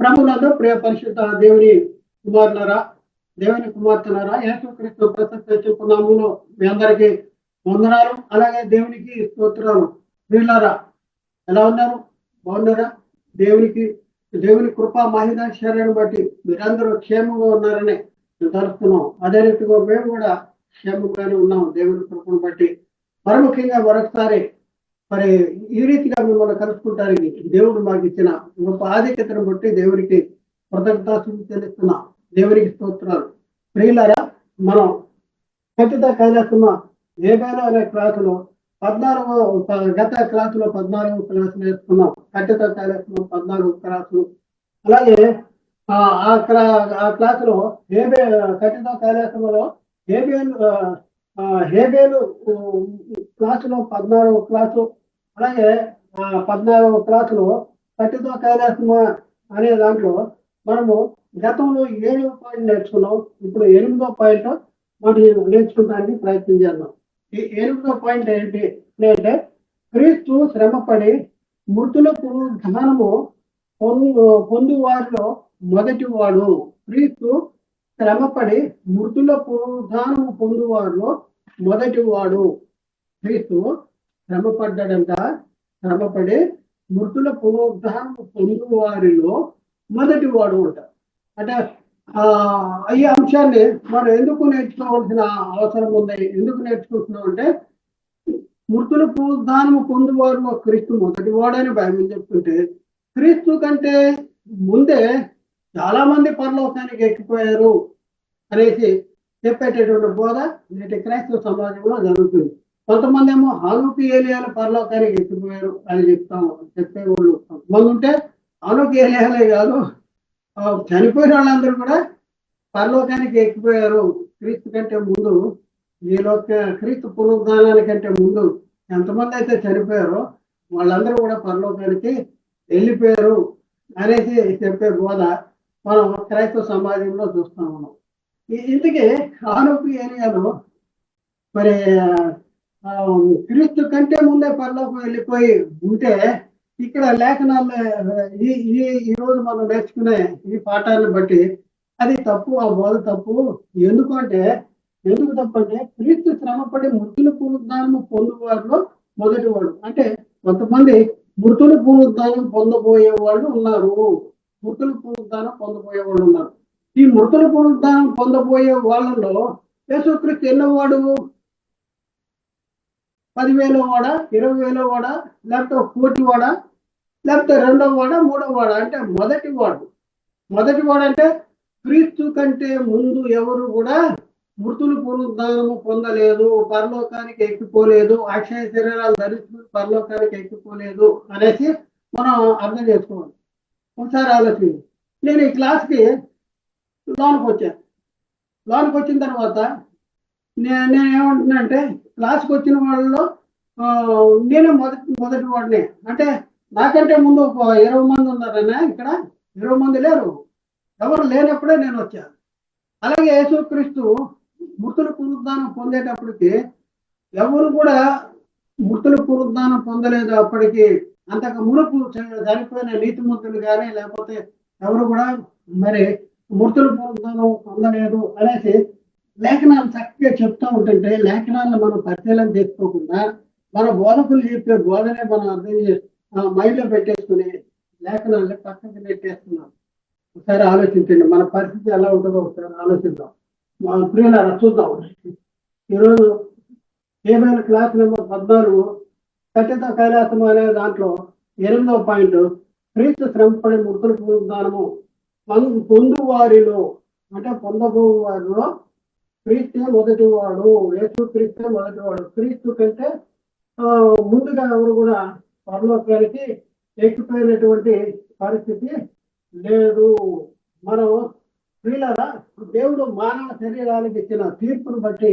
ప్రభునందు ప్రియ పరిశుద్ధ దేవుని కుమారులరా దేవుని కుమార్తెలరా యేసుక్రీస్తు ప్రశస్త చెప్పునాములో మీ అందరికీ వందనాలు అలాగే దేవునికి స్తోత్రాలు. వీళ్ళారా ఎలా ఉన్నారు? బాగున్నారా? దేవునికి దేవుని కృపా మహిళ బట్టి మీరందరూ క్షేమంగా ఉన్నారని మేము అదే రీతిగా మేము కూడా క్షేమంగానే ఉన్నాం దేవుని కృపను బట్టి. మరి ముఖ్యంగా మరొకసారి మరి ఈ రీతిగా మిమ్మల్ని కలుసుకుంటానికి దేవుడు మాకు ఇచ్చిన గొప్ప ఆధిక్యతను బట్టి దేవుడికి కృతజ్ఞతాస్తులు తెలుస్తున్నా దేవునికి స్తోత్రాలు. ప్రియులారా మనం ఖచ్చిత కైలాసమ ఏదైనా అనే క్లాసులో పద్నాలుగో గత క్లాసులో పద్నాలుగు క్లాసు నేర్చుకున్నాం. ఖచ్చిత కైలాసులో పద్నాలుగు క్లాసు అలాగే ఆ ఆ ఆ క్లాసులో హేబే ఖచ్చిత కైలాసంలో హేబేలు ఆ, హేబేలు క్లాసులో పద్నాలుగు క్లాసు అలాగే పద్నాలుగు క్లాసులో ఖచ్చిత కైలాసం అనే దాంట్లో మనము గతంలో ఏడవ పాయింట్ నేర్చుకున్నాం ఇప్పుడు ఎనిమిదో పాయింట్ మనం నేర్చుకోవడానికి ప్రయత్నం చేద్దాం. ఈ ఎనిమిదో పాయింట్ ఏంటి అంటే క్రీస్తు శ్రమపడి మృతులకు ధనము పొందు పొందు వారిలో మొదటి వాడు క్రీస్తు శ్రమపడి మృతులకు పునరుద్ధానము పొందువారిలో మొదటి వాడు క్రీస్తు శ్రమపడ్డాడంట. శ్రమపడి మృతుల పునరుద్ధానము పొందు వారిలో మొదటి వాడు అంట అంటే ఆ ఈ అంశాన్ని మనం ఎందుకు నేర్చుకోవాల్సిన అవసరం ఉంది? ఎందుకు నేర్చుకుంటున్నాం అంటే మృతుల పునరుద్ధానము పొందువారిలో క్రీస్తు మొదటి వాడని బైబిల్ చెప్తుంటే క్రీస్తు కంటే ముందే చాలా మంది పరలోకానికి ఎక్కిపోయారు అనేసి చెప్పేటటువంటి బోధ నేటి క్రైస్తవ సమాజంలో జరుగుతుంది. కొంతమంది ఏమో హానుకి ఏలియాలు పరలోకానికి ఎక్కిపోయారు అని చెప్తాము చెప్పేవాళ్ళు కొంతమంది ఉంటే హానుకి ఏలియాలే కాదు. చనిపోయిన వాళ్ళందరూ కూడా పరలోకానికి ఎక్కిపోయారు క్రీస్తు కంటే ముందు ఈ లోక క్రీస్తు పునరుద్ధానానికంటే ముందు ఎంతమంది అయితే చనిపోయారో వాళ్ళందరూ కూడా పరలోకానికి వెళ్ళిపోయారు అనేసి చెప్పే బోధ మనం క్రైస్తవ సమాజంలో చూస్తా ఉన్నాం. ఇందుకే ఆరోపి ఏరియాలో మరి క్రీస్తు కంటే ముందే పరలోకం వెళ్ళిపోయి ఉంటే ఇక్కడ లేఖనాల్లో ఈ ఈ ఈ రోజు మనం నేర్చుకునే ఈ పాఠాన్ని బట్టి అది తప్పు ఆ బోధ తప్పు. ఎందుకంటే ఎందుకు తప్పు అంటే క్రీస్తు శ్రమపడి మృతుల పునరుద్ధానం పొందువారిలో మొదటి వాడు అంటే కొంతమంది మృతుల పునరుద్ధానం పొందబోయే వాళ్ళు ఉన్నారు. మృతుల పునరుద్ధానం పొందబోయే వాళ్ళు ఉన్నారు. ఈ మృతుల పునరుద్ధానం పొందబోయే వాళ్ళలో యేసుక్రీస్తు ఎన్నో వాడు పదివేల వాడ ఇరవై వేల వాడ లేకపోతే కోటి వాడ లేకపోతే రెండవ వాడ మూడవ వాడ అంటే మొదటి వాడు. మొదటి వాడు అంటే క్రీస్తు కంటే ముందు ఎవరు కూడా మృతులు పునరుద్ధానము పొందలేదు పరలోకానికి ఎక్కిపోలేదు అక్షయ శరీరాలు ధరిస్తూ పరలోకానికి ఎక్కిపోలేదు అనేసి మనం అర్థం చేసుకోవాలి. ఒకసారి ఆలోచించి. నేను ఈ క్లాస్కి లోనికి వచ్చాను లోనికి వచ్చిన తర్వాత నేను ఏమంటున్నానంటే క్లాస్కి వచ్చిన వాళ్ళలో నేనే మొదటి మొదటి వాడిని. అంటే నాకంటే ముందు ఒక ఇరవై మంది ఉన్నారనే ఇక్కడ ఇరవై మంది లేరు. ఎవరు లేనప్పుడే నేను వచ్చాను అలాగే యేసుక్రీస్తు మృతుల పునరుద్ధానం పొందేటప్పటికి ఎవరు కూడా మృతుల పునరుద్ధానం పొందలేదు అప్పటికి. అంతకు మునుపు చనిపోయిన నీతి నీతిమంతులు కానీ లేకపోతే ఎవరు కూడా మరి మృతుల పునరుద్ధానం పొందలేదు అనేసి లేఖనాలు చక్కగా చెప్తూ ఉంటుంటే లేఖనాలను మనం పరిశీలన చేసుకోకుండా మన బోధకులు చెప్పే బోధనే మనం అర్థం చేసి మైండ్లో పెట్టేసుకుని లేఖనాలని పక్కకి పెట్టేస్తున్నాం ఒకసారి ఆలోచించండి మన పరిస్థితి ఎలా ఉంటుందో ఒకసారి ఆలోచిద్దాం. మన ప్రియుల చూద్దాం. ఈరోజు ఏమైనా క్లాస్ నెంబర్ పద్నాలుగు కఠిత కైలాసం అనే దాంట్లో ఎనిమిదవ పాయింట్ క్రీస్తు శ్రమపడి మృతుల పొందుతాము పొందు పొందు వారిలో అంటే పొందబో వారిలో క్రీస్తే మొదటి వాడు యేసు క్రీస్తే మొదటి వాడు క్రీస్తు కంటే ఆ, ముందుగా ఎవరు కూడా పరలోకానికి ఎక్కిపోయినటువంటి పరిస్థితి లేదు. మనం స్త్రీలరా దేవుడు మానవ శరీరానికి ఇచ్చిన తీర్పును బట్టి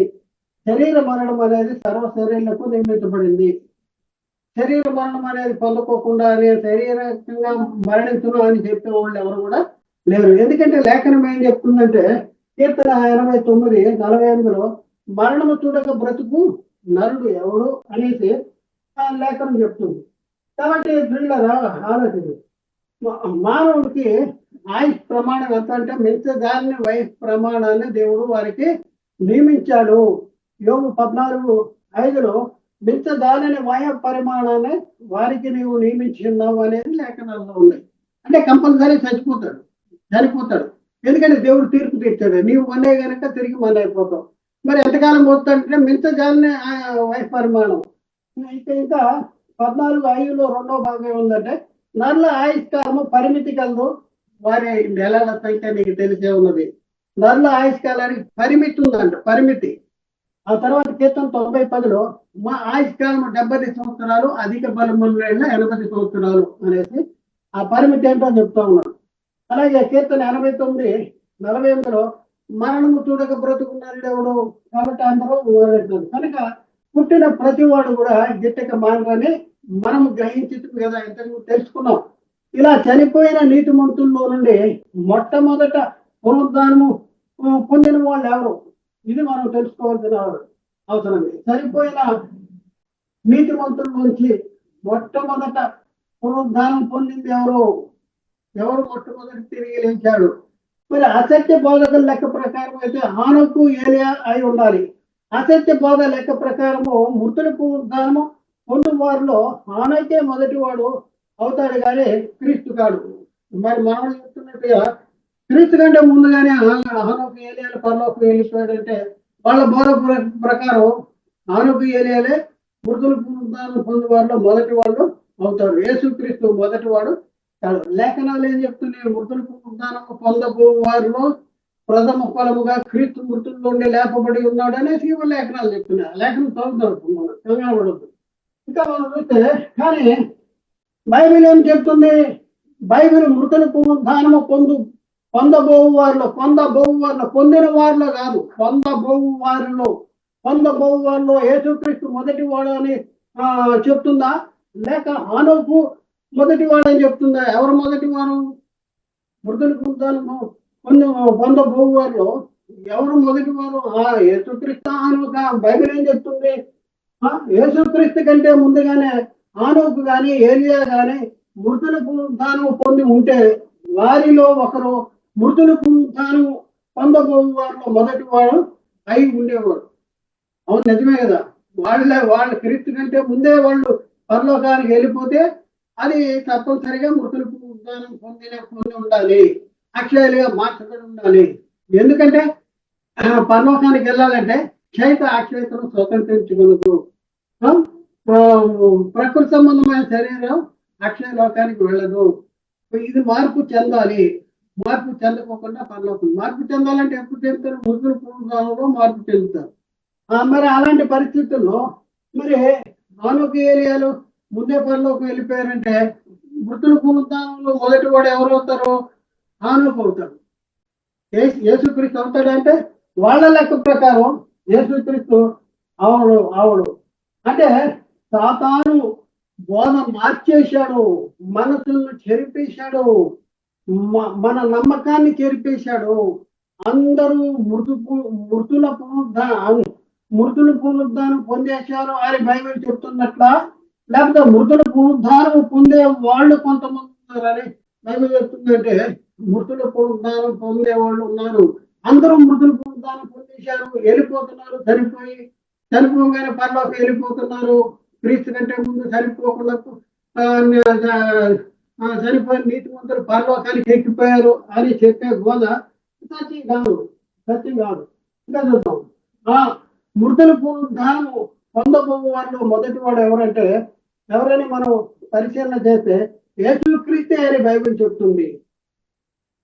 శరీర మరణం అనేది సర్వ శరీరాలకు నియమించబడింది. శరీర మరణం అనేది పొందుకోకుండా నేను శరీరంగా మరణించను అని చెప్పే వాళ్ళు ఎవరు కూడా లేరు. ఎందుకంటే లేఖనం ఏం చెప్తుందంటే కీర్తన ఎనభై తొమ్మిది నలభై ఎనిమిదిలో మరణము చూడక బ్రతుకు నరుడు ఎవడు అనేసి ఆ లేఖనం చెప్తుంది. కాబట్టి పిల్లరా ఆలోచన మా- మానవుడికి ఆయుష్ ప్రమాణం ఎంత అంటే మించదారిని వయసు ప్రమాణాన్ని దేవుడు వారికి నియమించాడు. యోగు పద్నాలుగు ఐదులో మించదారిని వయ పరిమాణాన్ని వారికి నీవు నియమించున్నావు అనేది లేఖనాల్లో ఉన్నాయి అంటే కంపల్సరీ చచ్చిపోతాడు చనిపోతాడు. ఎందుకంటే దేవుడు తీర్పు తీర్చాడు. నీవు మనే గనక తిరిగి మన అయిపోతావు. మరి ఎంతకాలం పోతుందంటే మిగతా జాలనే వయసు పరిమాణం. అయితే ఇంకా పద్నాలుగు ఐదులో రెండో భాగం ఏముందంటే నల్ల ఆయుష్కాలము పరిమితి కలదు. వారి నెలల సంఖ్య నీకు తెలిసే ఉన్నది. నల్ల ఆయుష్కాలానికి పరిమితి ఉందంట పరిమితి. ఆ తర్వాత కీర్తన తొంభై పదిలో మా ఆయుష్కాలం డెబ్బై సంవత్సరాలు అధిక బలముల ఎనభై సంవత్సరాలు అనేసి ఆ పరిమితి ఏంటో చెప్తా ఉన్నాడు. అలాగే కీర్తన ఎనభై తొమ్మిది నలభై ఎనిమిదిలో మరణము చూడక బ్రతుకున్నారు దేవుడు కాబట్టి అందరూ ఊరేగుతారు కనుక పుట్టిన ప్రతి వాడు కూడా గిట్టక మానరని మనము గ్రహించింది కదా ఇంతకు తెలుసుకున్నాం. ఇలా చనిపోయిన నీటి మంతుల్లో నుండి మొట్టమొదట పునరుద్ధానము పొందిన వాళ్ళు ఎవరు? ఇది మనం తెలుసుకోవాల్సిన అవసరం చనిపోయిన నీతి మంతుల నుంచి మొట్టమొదట పునరుద్ధానం పొందింది ఎవరు? ఎవరు మొట్టమొదటి తిరిగి లేచాడు మరి అసత్య బోధకుల లెక్క ప్రకారం అయితే ఆనకు ఏరియా అయి ఉండాలి. అసత్య బోధ లెక్క ప్రకారము మృతుల పునరుద్ధానము పొందు వారిలో హానైతే మొదటి వాడు అవుతాడు కానీ క్రీస్తు కాడు. మరి మనం చెప్తున్నట్టుగా క్రీస్తు కంటే ముందుగానే హానకు ఏలియాలు పరలోకి వెళ్ళిపోయాడంటే వాళ్ళ బోధ ప్రకారం హానకు ఏలియాలే మృతుల పునరుద్ధానం పొందు వారిలో మొదటి వాళ్ళు అవుతాడు యేసుక్రీస్తు మొదటి వాడు లేఖనాలు ఏం చెప్తున్నాయి? మృతుల పునరుద్ధానం పొందబో వారిలో ప్రథమ ఫలముగా క్రీస్తు మృతుల నుండి లేపబడి ఉన్నాడు అనేసి ఇవి లేఖనాలు చెప్తున్నాయి లేఖనం చదువుతాడు మనం చదవబడద్దు ఇంకా మనం చూస్తే కానీ బైబిల్ ఏం చెప్తుంది? బైబిల్ మృతుల పునరుద్ధానము పొందు పొందబోవు వారిలో పొందబోవు వారిలో పొందిన వారిలో కాదు పొందబోవు వారిలో పొందబోవు వారిలో యేసుక్రీస్తు మొదటి వాడు అని చెప్తుందా? లేక ఆనోకు మొదటి వాడు అని చెప్తుందా? ఎవరు మొదటి వారు మృతుల పునరుద్ధానము కొన్ని వంద వారిలో ఎవరు మొదటి వారు ఆ యేసుక్రీస్తు ఆనోక బైబిల్ ఏం చెప్తుంది? ఆ, యేసుక్రీస్తు కంటే ముందుగానే ఆనోకు కానీ ఏలియా కానీ మృతుల పునరుద్ధానం పొంది ఉంటే వారిలో ఒకరు మృతుల పునరుద్ధానం పొందబోవు వారిలో మొదటి వాడు అయి ఉండేవాడు. అవును నిజమే కదా? వాళ్ళే వాళ్ళ క్రీస్తు కంటే ముందే వాళ్ళు పరలోకానికి వెళ్ళిపోతే అది తప్పనిసరిగా మృతులు జ్ఞానం పొందిన పొంది ఉండాలి. అక్షయాలుగా మార్చబడి ఉండాలి. ఎందుకంటే పర్లోకానికి పరలోకానికి వెళ్ళాలంటే క్షేత అక్షయతను స్వతంత్రించుకునదు ప్రకృతి సంబంధమైన శరీరం అక్షయ లోకానికి వెళ్ళదు. ఇది మార్పు చెందాలి. మార్పు చెందకోకుండా పరలోకం. మార్పు చెందాలంటే ఎప్పుడు చెందుతారు? ముగ్గురు పూర్వంలో మార్పు చెందుతారు. ఆ, మరి అలాంటి పరిస్థితుల్లో మరి ఆనోకు ఏరియాలు ముందే పనిలోకి వెళ్ళిపోయారంటే మృతుల పునరుద్ధానంలో మొదటి వాడు ఎవరు అవుతారు? ఆనోకు అవుతాడు. యేసుక్రీస్తు అవుతాడంటే వాళ్ళ లెక్క ప్రకారం యేసుక్రీస్తు అవును అవును. అంటే సాతాను బోధ మార్చేశాడు మనసులను చెరిపేశాడు మ- మన నమ్మకాన్ని చెరిపేశాడు. అందరూ మృతు మృతుల పునరుద్ధానం మృతుల పునరుద్ధానం పొందేశారు అని బైబిల్ చెప్తున్నట్లా లేకపోతే మృతుల పునరుద్ధానం పొందే వాళ్ళు కొంతమంది ఉన్నారని బైబిల్ చెప్తుందంటే మృతుల పునరుద్ధానం పొందే వాళ్ళు ఉన్నారు. అందరూ మృతుల పునరుద్ధానం పొందేశారు. వెళ్ళిపోతున్నారు చనిపోయి చనిపోగానే పర్లోకి వెళ్ళిపోతున్నారు. క్రీస్తు కంటే ముందు చనిపోకుండా చనిపోయిన నీతి మంత్రులు ఎక్కిపోయారు అని చెప్పే బోధ సత్యం కాదు. సత్యం కాదు. ఇంకా చూద్దాం. ఆ మృతుల పునరుద్ధానము పొందబోవు వాళ్ళు మొదటి వాడు ఎవరంటే ఎవరని మనం పరిశీలన చేస్తే యేసుక్రీస్తే అని బైబిల్ చెప్తుంది.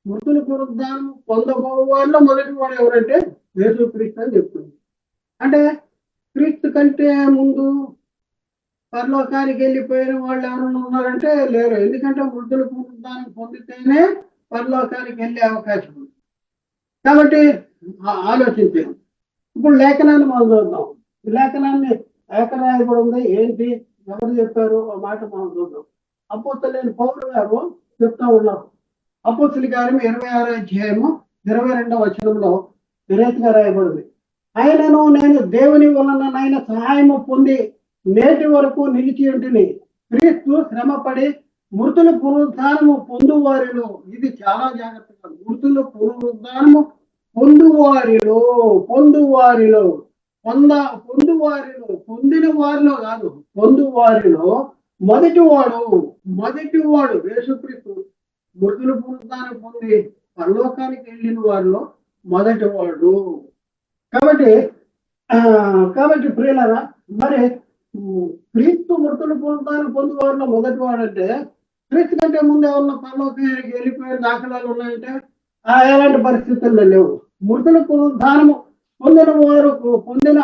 మృతుల పునరుద్ధానం పొందబోవు వాళ్ళు మొదటి వాడు ఎవరంటే యేసుక్రీస్తు అని చెప్తుంది. అంటే క్రీస్తు కంటే ముందు పరలోకానికి వెళ్ళిపోయిన వాళ్ళు ఎవరైనా ఉన్నారంటే లేరు. ఎందుకంటే వృద్ధుల పునరుద్ధానం పొందితేనే పరలోకానికి వెళ్ళే అవకాశం ఉంది. కాబట్టి ఆలోచించాను ఇప్పుడు లేఖనాన్ని మనం చూద్దాం లేఖనాన్ని ఎక్కడ రాయబడి ఉంది ఏంటి? ఎవరు చెప్పారు? ఆ మాట మనం చూద్దాం. అపోస్తలేని పౌరులు గారు చెప్తా ఉన్నారు. అప్పొత్తుల గారు ఇరవై ఆరో అధ్యాయము ఇరవై రెండవ వచనంలో విరేతగా రాయబడింది. ఆయనను నేను దేవుని వలన నాయన సహాయము పొంది నేటి వరకు నిలిచి ఉంటుని. క్రీస్తు శ్రమపడి మృతుల పునరుద్ధానము పొందువారిలో ఇది చాలా జాగ్రత్తగా మృతుల పునరుద్ధానము పొందువారిలో పొందువారిలో పొంద పొందు పొందిన వారిలో కాదు పొందు వారిలో మొదటి వాడు మొదటి వాడు యేసుక్రీస్తు మృతులు పునరుద్ధానం పొంది పరలోకానికి వెళ్ళిన వారిలో మొదటి వాడు కాబట్టి ఆ, కాబట్టి ప్రియులరా మరి క్రీస్తు మృతులు పొందుతాను పొందు వారిలో మొదటి క్రీస్తు కంటే ముందే ఉన్న పరలోకానికి వెళ్ళిపోయిన దాఖలాలు ఉన్నాయంటే ఆ ఎలాంటి పరిస్థితుల్లో లేవు. మృతుల పునరుద్ధానము పొందిన వారు పొందిన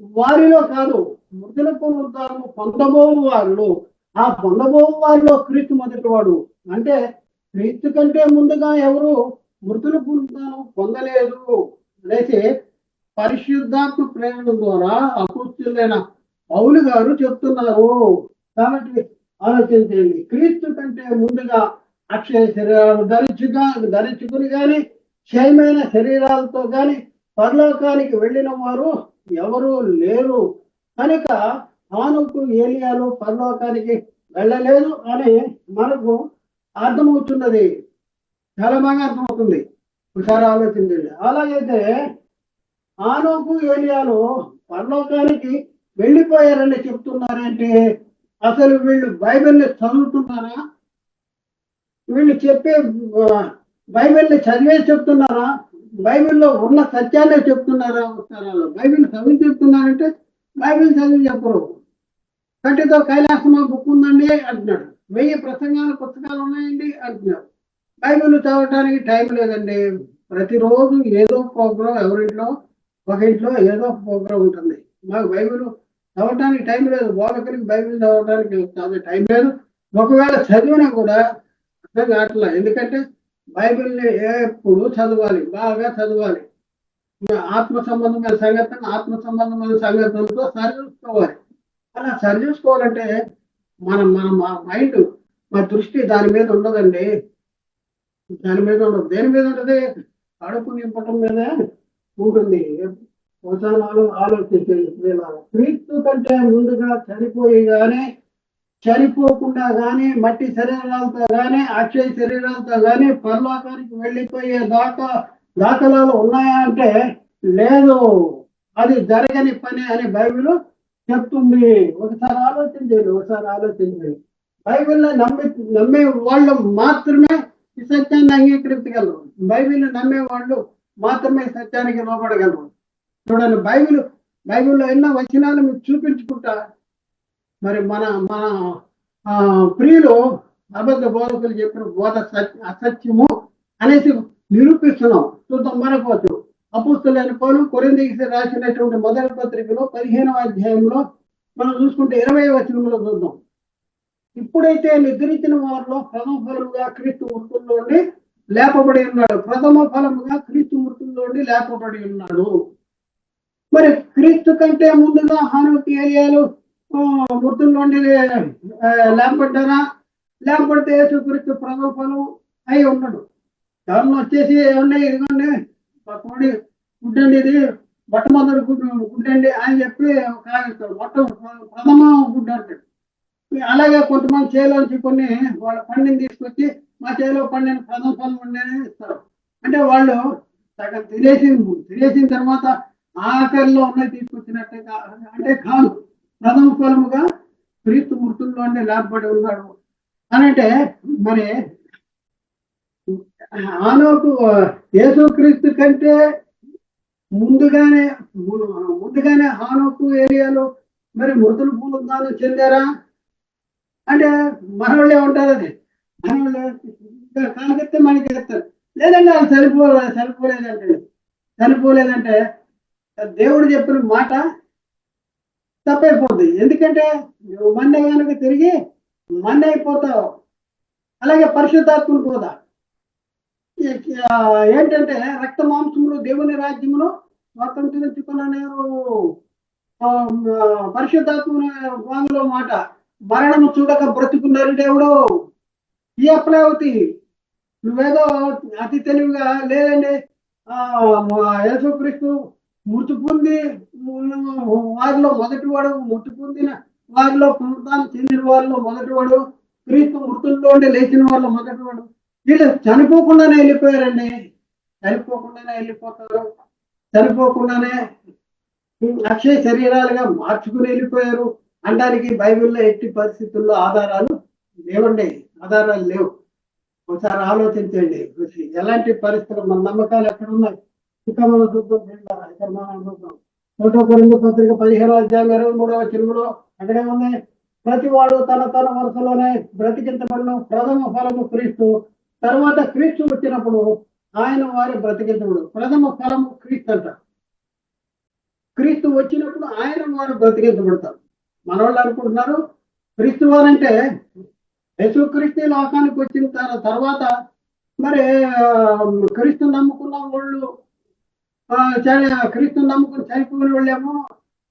వారిలో కాదు మృతుల పునరుద్ధారము పొందబోవు వారిలో. ఆ పొందబోవు వారిలో క్రీస్తు మొదటి వాడు. అంటే క్రీస్తు కంటే ముందుగా ఎవరు మృతుల పునరుద్ధానం పొందలేదు. అనేసి పరిశుద్ధాత్మ ప్రేరణ ద్వారా అపుస్తులైన పౌలు గారు చెప్తున్నారు. కాబట్టి ఆలోచించండి. క్రీస్తు కంటే ముందుగా అక్షయ శరీరాలు ధరించుగా ధరించుకుని కానీ క్షయమైన శరీరాలతో కానీ పరలోకానికి వెళ్ళిన వారు ఎవరు లేరు. కనుక ఆనుకు ఏలియాలు పరలోకానికి వెళ్ళలేదు అని మనకు అర్థమవుతున్నది. చాలా బాగా అర్థమవుతుంది. ఒకసారి ఆలోచించండి. అలాగైతే ఆనోకు ఏలియాలు పరలోకానికి వెళ్ళిపోయారని చెప్తున్నారంటే? అసలు వీళ్ళు బైబిల్ని చదువుతున్నారా? వీళ్ళు చెప్పే బైబిల్ని చదివే చెప్తున్నారా? బైబిల్లో ఉన్న సత్యాన్నే చెప్తున్నారా ఒకసారి బైబిల్ చదివి చెప్తున్నారంటే బైబిల్ చదివి చెప్పరు. కంటితో కైలాసమా బుక్ ఉందండి అంటున్నాడు. వెయ్యి ప్రసంగాలు పుస్తకాలు ఉన్నాయండి అంటున్నాడు. బైబిల్ చదవటానికి టైం లేదండి. ప్రతిరోజు ఏదో ప్రోగ్రాం ఎవరింట్లో ఒక ఇంట్లో ఏదో ప్రోగ్రాం ఉంటుంది. మాకు బైబిల్ చదవటానికి టైం లేదు. బోధకులకి బైబిల్ చదవటానికి చదివే టైం లేదు. ఒకవేళ చదివినా కూడా అర్థం కావట్లేదు ఎందుకంటే బైబిల్ని ఎప్పుడు చదవాలి బాగా చదవాలి. ఆత్మ సంబంధమైన సంగతి ఆత్మ సంబంధమైన సంగతులతో సరిచూసుకోవాలి. అలా సరిచూసుకోవాలంటే మన మన మా మైండ్ మా దృష్టి దాని మీద ఉండదండి. దాని మీద ఉండదు. దేని మీద ఉంటుంది కడుపు నింపటం మీద ఉంటుంది. ఒకసారి ఆలో క్రీస్తు కంటే ముందుగా చనిపోయి గానీ చనిపోకుండా గానీ మట్టి శరీరాలతో గానీ అక్షయ శరీరాలతో గానీ పరలోకానికి వెళ్ళిపోయే దాకా దాఖలాలు ఉన్నాయా అంటే లేదు. అది జరగని పని అని బైబిల్ చెప్తుంది. ఒకసారి ఆలోచించండి ఒకసారి ఆలోచించండి బైబిల్లో నమ్మి నమ్మే వాళ్ళు మాత్రమే ఈ సత్యాన్ని అంగీకరించగలరు. బైబిల్ నమ్మే వాళ్ళు మాత్రమే సత్యానికి లోపడగలరు చూడండి బైబిల్ బైబిల్లో ఎన్నో వచనాలు మీకు చూపించుకుంటా మరి మన మన ప్రియులు అబద్ధ బోధకులు చెప్పిన బోధ సత్య అసత్యము అనేసి నిరూపిస్తున్నాం. చూద్దాం మరొకవచ్చు అపుస్తులైన పౌలు కొరిందికి రాసినటువంటి మొదటి పత్రికలో పదిహేనవ అధ్యాయంలో మనం చూసుకుంటే ఇరవై వచనంలో చూద్దాం. ఇప్పుడైతే నిద్రించిన వారిలో ప్రథమ ఫలముగా క్రీస్తు మృతుల్లోండి లేపబడి ఉన్నాడు. ప్రథమ ఫలముగా క్రీస్తు మృతుల్లోండి లేపబడి ఉన్నాడు. మరి క్రీస్తు కంటే ముందుగా హానుకి ఏరియాలు మృతుల్లోండి ఆ, లేపబడ్డారా లేపబడితే యేసుక్రీస్తు ప్రథమ అయి ఉన్నాడు దానిలో వచ్చేసి ఏమన్నా ఇదిగోండి మా కోడి గుడ్డండి ఇది. మొట్టమొదటి గుడ్డు గుడ్డండి అని చెప్పి కాగిస్తాడు మొట్ట ప్రథమ గుడ్డు అంటాడు. అలాగే కొంతమంది చేలోంచి కొన్ని వాళ్ళ పండిని తీసుకొచ్చి మా చేలో పండిన ప్రథమ ఫలం ఉండని ఇస్తారు. అంటే వాళ్ళు సగం తినేసి తినేసిన తర్వాత ఆఖరిలో ఉన్నది తీసుకొచ్చినట్టే అంటే కాదు. ప్రథమ ఫలముగా క్రీస్తు మృతుల్లోనే లాభపడి ఉన్నాడు. అనంటే మరి ఆనోకు యేసుక్రీస్తు కంటే ముందుగానే ముందుగానే హానోకు ఏరియాలో మరి మృతులు పునరుద్ధానం చెందారా? అంటే మనవాళ్ళే ఉంటారు అది. మనవాళ్ళు కాకెత్తే మనకి చెప్తారు. లేదంటే అది సరిపోలే సరిపోలేదంటే సరిపోలేదంటే దేవుడు చెప్పిన మాట తప్పైపోద్ది. ఎందుకంటే నువ్వు మన్నే కనుక తిరిగి మన్నే అయిపోతావు. అలాగే పరిశుద్ధాత్మను కూడా. ఏంటంటే రక్త మాంసములు దేవుని రాజ్యములో స్వాతంత్రించుకున్నారు పరిశుద్ధాత్మ వాంగులో మాట మరణము చూడక బ్రతుకున్నారు దేవుడు. ఈ అవుతాయి నువ్వేదో అతి తెలివిగా లేదండి. ఆ యేసుక్రీస్తు మృతి పొంది వారిలో మొదటి వాడు మృతి పొందిన వారిలో పునరుద్ధానం చెందిన వారిలో మొదటి వాడు క్రీస్తు మృతుల్లోండి లేచిన వాళ్ళు మొదటి వాడు. వీళ్ళు చనిపోకుండానే వెళ్ళిపోయారండి. చనిపోకుండానే వెళ్ళిపోతారు. చనిపోకుండానే అక్షయ శరీరాలుగా మార్చుకుని వెళ్ళిపోయారు. అనడానికి బైబిల్లో ఎట్టి పరిస్థితుల్లో ఆధారాలు లేవండి. ఆధారాలు లేవు. ఒకసారి ఆలోచించండి. ఎలాంటి పరిస్థితులు? మన నమ్మకాలు ఎక్కడ ఉన్నాయి ఇంకా పత్రిక పదిహేను అధ్యాయం ఇరవై మూడవ చెరువులో అక్కడే ఉంది. ప్రతి వాడు తన తన వరుసలోనే బ్రతికించబడిన. ప్రథమ ఫలము క్రీస్తు. తర్వాత క్రీస్తు వచ్చినప్పుడు ఆయన వారి బ్రతికించబడు ప్రథమ ఫలము క్రీస్తు అంట. క్రీస్తు వచ్చినప్పుడు ఆయన వారు బ్రతికించబడతారు. మన వాళ్ళు అనుకుంటున్నారు క్రీస్తు వారంటే యశు క్రీస్తు లోకానికి వచ్చిన తర్వాత మరి క్రీస్తు నమ్ముకున్న వాళ్ళు క్రీస్తు నమ్ముకుని చనిపోయిన వాళ్ళేమో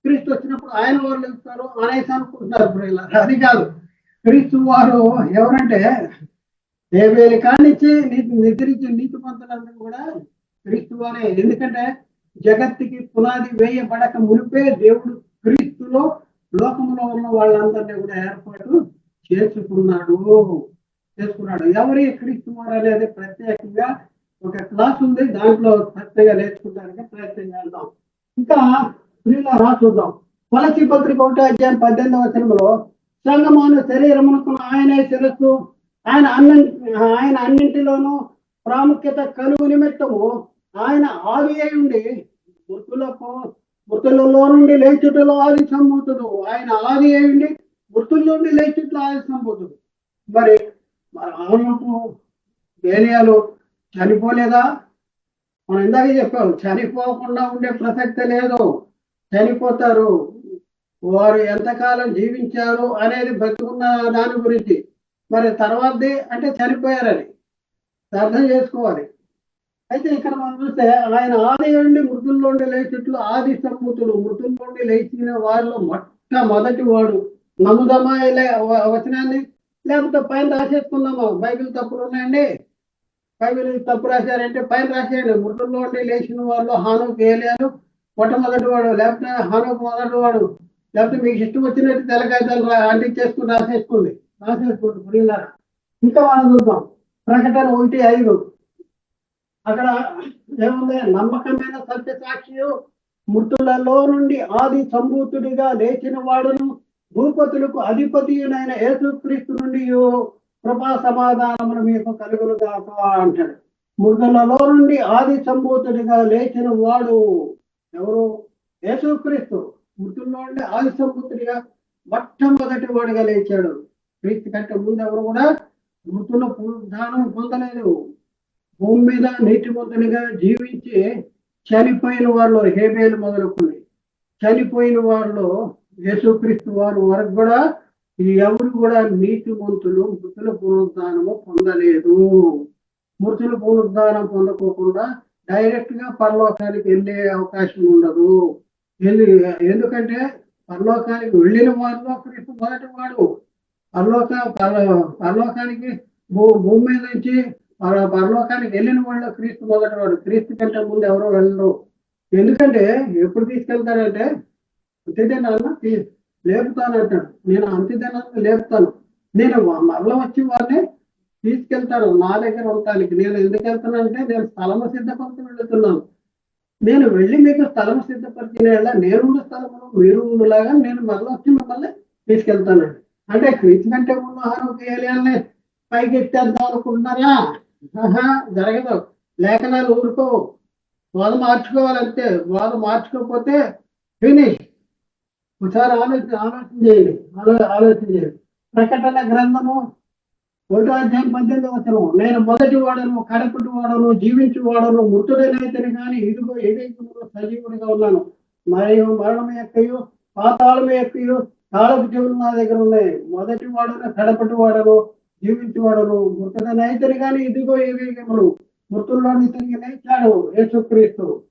క్రీస్తు వచ్చినప్పుడు ఆయన వాళ్ళు ఇస్తారు అనేసి అనుకుంటున్నారు ఇప్పుడు ఇలా అది కాదు. క్రీస్తు వారు ఎవరంటే ఏ కానిచ్చి నీతి నిద్రించి నీతి పొందడానికి కూడా క్రీస్తు వారే. ఎందుకంటే జగత్తుకి పునాది వేయబడక మునిపే దేవుడు క్రీస్తులో లోకంలో ఉన్న వాళ్ళందరినీ కూడా ఏర్పాటు చేసుకున్నాడు. చేసుకున్నాడు. ఎవరి క్రీస్తు వారు అనేది ప్రత్యేకంగా ఒక క్లాస్ ఉంది దాంట్లో చక్కగా నేర్చుకోవడానికి ప్రయత్నం చేద్దాం. ఇంకా స్త్రీలో చూద్దాం. తులసి పత్రిక ఒకటో అధ్యాయం పద్దెనిమిదవ వచనంలో సంగమాను అనుకున్న ఆయనే శిరస్సు ఆయన అన్ని ఆయన అన్నింటిలోనూ ప్రాముఖ్యత కలుగు నిమిత్తము ఆయన ఆవి అయి ఉండి మృతులకు మృతులలో నుండి లేచుటలో ఆది సంభూతుడు ఆయన ఆది అయి ఉండి మృతుల నుండి లేచుట్లో ఆది సంభూతుడు మరి మరి అవునకు దేనియాలు చనిపోలేదా? మనం ఇందాక చెప్పాం చనిపోకుండా ఉండే ప్రసక్తి లేదు. చనిపోతారు. వారు ఎంతకాలం జీవించారు అనేది బతుకున్న దాని గురించి. మరి తర్వాతది అంటే చనిపోయారని. అర్థం చేసుకోవాలి. అయితే ఇక్కడ మనం చూస్తే ఆయన ఆది నుండి మృతుల్లోండి లేచిట్లు ఆది సంభూతుడు మృతుల్లోండి లేచిన వారిలో మొట్టమొదటి వాడు నమ్ముదమా లే వచనాన్ని లేకపోతే పైన రాసేసుకుందామా? బైబిల్ తప్పులు ఉన్నాయండి? బైబిల్ తప్పు రాశారంటే పైన రాసేయండి మృతుల్లో ఉండి లేచిన వాళ్ళు హానుకు ఏలియాలు మొట్టమొదటి వాడు లేకపోతే హానుకు మొదటి వాడు. లేకపోతే మీకు ఇష్టం వచ్చినట్టు తెల్లకాయతాలు రా అంటించేసుకుని రాసేసుకోండి. రాసేసుకోండి. పురిలారా ఇంకా మనం చూద్దాం. ప్రకటన ఒకటి ఐదు. అక్కడ ఏముంది? నమ్మకమైన సత్య సాక్షియు మృతులలో నుండి ఆది సంభూతుడిగా లేచిన వాడును భూపతులకు అధిపతియునైన యేసుక్రీస్తు నుండి కృపా సమాధానములు మీకు కలుగులు కాక అంటాడు. మృతులలో నుండి ఆది సంభూతుడిగా లేచిన వాడు ఎవరు? యేసుక్రీస్తు మృతుల్లో నుండి ఆది సంభూతుడిగా మొట్టమొదటి వాడుగా లేచాడు. క్రీస్తు కంటే ముందు ఎవరు కూడా మృతుల పునరుద్ధానం పొందలేదు. భూమి మీద నీతిమంతునిగా జీవించి చనిపోయిన వాళ్ళు హేబేలు మొదలుకుంది చనిపోయిన వాళ్ళు యేసుక్రీస్తు వారు వరకు కూడా ఇది ఎవరు కూడా నీతిమంతులు మృతుల పునరుద్ధానము పొందలేదు. మృతుల పునరుద్ధానం పొందకోకుండా డైరెక్ట్గా పరలోకానికి వెళ్ళే అవకాశం ఉండదు. ఎందుకంటే పరలోకానికి వెళ్ళిన వారిలో క్రీస్తు మొదటి వాడు. పరలోక పరలోకానికి భూ భూమి మీద నుంచి పరలోకానికి వెళ్ళిన వాళ్ళు క్రీస్తు మొదటి వాడు. క్రీస్తు కంటే ముందు ఎవరో వెళ్ళరు. ఎందుకంటే ఎప్పుడు తీసుకెళ్తారంటే అంత్యదినాన్న లేపుతానంటాడు లేపుతాను అంటాడు. నేను అంత్యదినాన్ని లేపుతాను. నేను మరల వచ్చి వారిని తీసుకెళ్తాను. నా దగ్గర ఉండటానికి నేను ఎందుకు వెళ్తానంటే నేను స్థలము సిద్ధపరచి వెళ్తున్నాను. నేను వెళ్ళి మీకు స్థలం సిద్ధపరిచిన యెడల నేనుండు మీరు ఉండులాగా నేను మరల వచ్చి మిమ్మల్ని తీసుకెళ్తానండి అంటే క్రీస్తు కంటే ముందు ఆరోగ్య పైకి ఎత్తేద్దాం అనుకుంటున్నారా? ఆహా, జరగదు. లేఖనాలు ఊరుకోవు. వాళ్ళు మార్చుకోవాలంటే వాళ్ళు మార్చుకోకపోతే ఫినిష్ ఒకసారి ఆలోచన ఆలోచన చేయండి. ఆలో- ఆలోచన చేయండి. ప్రకటన గ్రంథము ఒకటో అధ్యాయం పద్దెనిమిది వచ్చిన నేను మొదటి వాడను కడపటి వాడను జీవించి వాడను మృతుడైనైతేనే కానీ ఇదిగో ఏదైతే సజీవుడిగా ఉన్నాను. మరియు మరణం యొక్కయు పాతాళం యొక్కయు తాళపు చెవులు నా దగ్గర ఉన్నాయి. మొదటి వాడను కడపటి వాడను జీవించి వాడను మృతుడైనైతేనే కానీ ఇదిగో ఏవేగములు మృతుల్లోని తిరిగి లేచాడు యేసుక్రీస్తు.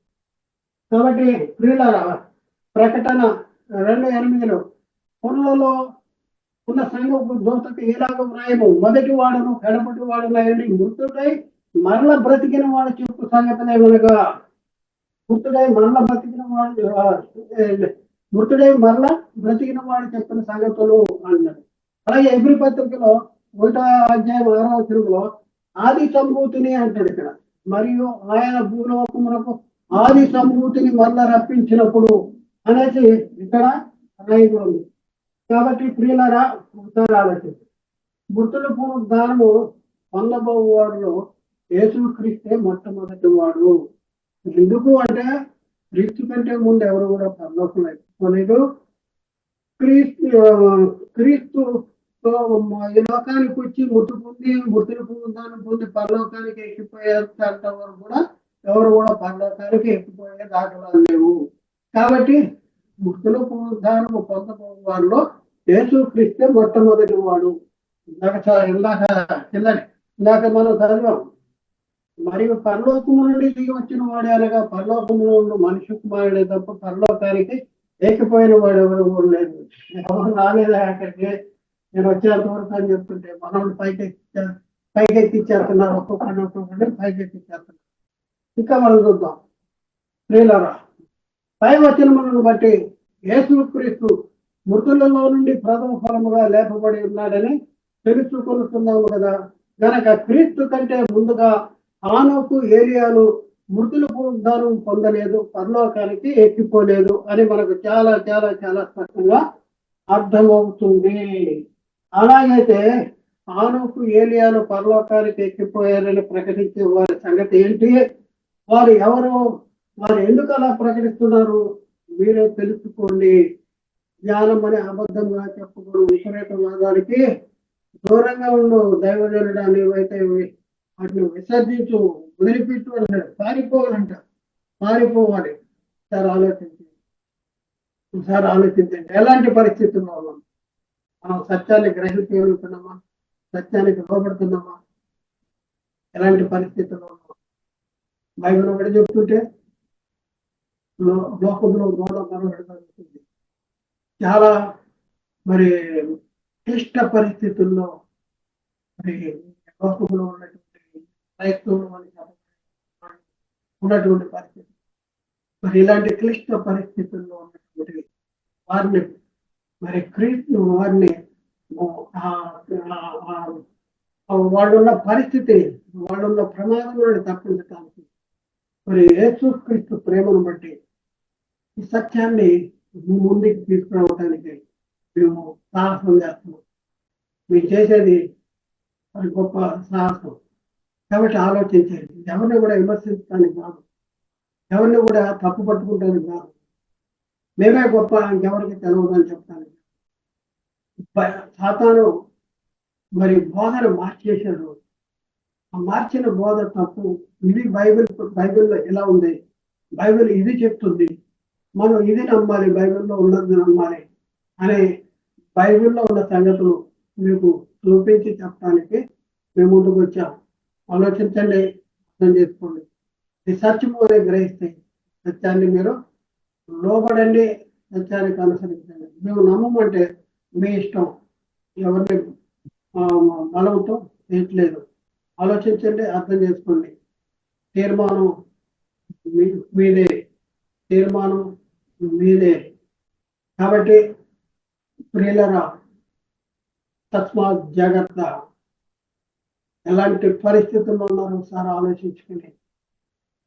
కాబట్టి ప్రియుల ప్రకటన రెండు ఎనిమిదిలో పొన్లలో ఉన్న సంఘపు దోతకు ఎలాగ వ్రాయము మొదటి వాడును కడపటి వాడును అయ్యండి మృతుడై మరల బ్రతికిన వాడు చెప్పు సంగతులేమనగా మృతుడై మరల బ్రతికిన వాడు మృతుడై మరల బ్రతికిన వాడు చెప్పిన సంగతులు అన్నాడు అలాగే ఎబ్రి పత్రికలో ఒకటో అధ్యాయం ఆరో తెలుగులో ఆది సంభూతిని అంటాడు ఇక్కడ. మరియు ఆయన భూలోకములకు ఆది సంభూతిని మరల రప్పించినప్పుడు అనేసి ఇక్కడ రాయబడి ఉంది కాబట్టి ప్రియులరా ఒకసారి మృతుల పునరుద్ధానము పొందబోవాడులో యేసు క్రీస్తే మొట్టమొదటి వాడు ఎందుకు అంటే క్రీస్తు కంటే ముందు ఎవరు కూడా పరలోకం అయిపోలేదు. క్రీస్తు క్రీస్తు ఈ లోకానికి వచ్చి మృతి పొంది మృతులు పునరుద్ధానం పొంది పరలోకానికి ఎక్కిపోయేంత వరకు కూడా ఎవరు కూడా పరలోకానికి ఎక్కిపోయే దాఖలాలు లేవు కాబట్టి మృతుల పునరుద్ధానము పొందబోయే యేసు క్రిస్తే మొట్టమొదటి వాడు. ఇందాక చ- ఇందాక కిందని ఇందాక మనం చదివాం. మరియు పరలోకము నుండి దిగి వచ్చిన వాడే అనగా పరలోకములో ఉన్న మనిషి కుమారుడే తప్ప పరలోకానికి లేకపోయిన వాడు ఎవరు లేదు ఎవరు రాలేదా అక్కడికి? నేను వచ్చేంత వరకు అని చెప్తుంటే మనల్ని పైకి ఎక్కించారు పైకి ఎక్కిచ్చేస్తున్నారు ఒక్కొక్కటి ఒక్కొక్కరిని పైకి ఎక్కిచ్చేస్తున్నారు ఇంకా మనం చూద్దాం. ప్రియులరా పై వచనములను బట్టి ఏసుక్రీస్తు మృతులలో నుండి ప్రథమ ఫలముగా లేపబడి ఉన్నాడని తెలుసుకొనుతున్నాము కదా. గనక క్రీస్తు కంటే ముందుగా ఆనోకు ఏరియాలు మృతుల ఉద్ధారం పొందలేదు పరలోకానికి ఎక్కిపోలేదు అని మనకు చాలా చాలా చాలా స్పష్టంగా అర్థమవుతుంది. అలాగైతే ఆనోకు ఏలియాలు పరలోకానికి ఎక్కిపోయారని ప్రకటించే వారి సంగతి ఏంటి? వారు ఎవరు? వారు ఎందుకు అలా ప్రకటిస్తున్నారు? మీరే తెలుసుకోండి. జ్ఞానం అనే అబద్ధంగా చెప్పుకోవడం విపరీతవాదానికి దూరంగా ఉండు. దైవజనుడు అనేవైతే వాటిని విసర్జించు. వదిలిపెట్టు అంటాడు పారిపోవాలంట. పారిపోవాలి. ఒకసారి ఆలోచించండి. ఒకసారి ఆలోచించండి. ఎలాంటి పరిస్థితుల్లో ఉన్నాం? మనం సత్యాన్ని గ్రహించగలుగుతున్నామా? సత్యానికి లోపడుతున్నామా ఎలాంటి పరిస్థితుల్లో ఉన్నాం? బైబిల్ ఒకటి చెప్తుంటే లోకంలో గౌరవ జరుగుతుంది చాలా మరి క్లిష్ట పరిస్థితుల్లో మరి లోకంలో ఉన్నటువంటి ఉన్నటువంటి పరిస్థితి. మరి ఇలాంటి క్లిష్ట పరిస్థితుల్లో ఉన్నటువంటి వారిని మరి క్రీస్తు వారిని ఆ- వాళ్ళున్న పరిస్థితి వాళ్ళున్న ప్రమాదం నుండి తప్పించడానికి మరి యేసు క్రీస్తు ప్రేమను బట్టి ఈ సత్యాన్ని మీ ముందుకు తీసుకురావడానికి మేము సాహసం చేస్తున్నాం. మీరు చేసేది అది గొప్ప సాహసం. కాబట్టి ఆలోచించండి. ఎవరిని కూడా విమర్శించడానికి కాదు. ఎవరిని కూడా తప్పు పట్టుకుంటానికి కాదు. మేమే గొప్ప ఇంకెవరికి తెలవదని చెప్తాను సాతాను మరి బోధన మార్చేశాడు. ఆ మార్చిన బోధ తప్పు. ఇది బైబిల్ బైబిల్లో ఎలా ఉంది. బైబిల్ ఇది చెప్తుంది. మనం ఇది నమ్మాలి బైబిల్లో ఉన్నది నమ్మాలి అనే బైబిల్లో ఉన్న సంగతులు మీకు చూపించి చెప్పడానికి మేము ముందుకు వచ్చాం. ఆలోచించండి అర్థం చేసుకోండి. రీసెర్చ్ మూలే గ్రహిస్తే సత్యాన్ని మీరు లోబడండి సత్యానికి అనుసరించండి. మేము నమ్మమంటే మీ ఇష్టం. ఎవరిని బలంతో చేయట్లేదు. ఆలోచించండి అర్థం చేసుకోండి. తీర్మానం మీ- మీదే. తీర్మానం మీదే కాబట్టి ప్రియులరా తస్మాత్ జాగ్రత్త. ఎలాంటి పరిస్థితుల్లో ఉన్నారో ఒకసారి ఆలోచించుకుని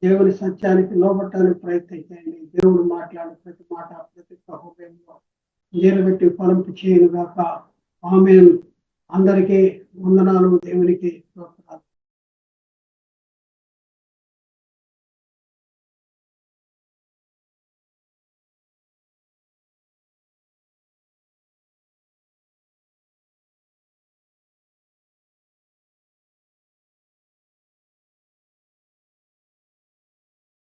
దేవుని సత్యానికి లోపట్టడానికి ప్రయత్నం చేయండి. దేవుడు మాట్లాడే ప్రతి మాట ప్రతి హృదయంలో నిలబెట్టి ఫలంపు చేయను గాక ఆమె అందరికీ వందనాలు. దేవునికి స్తోత్రం.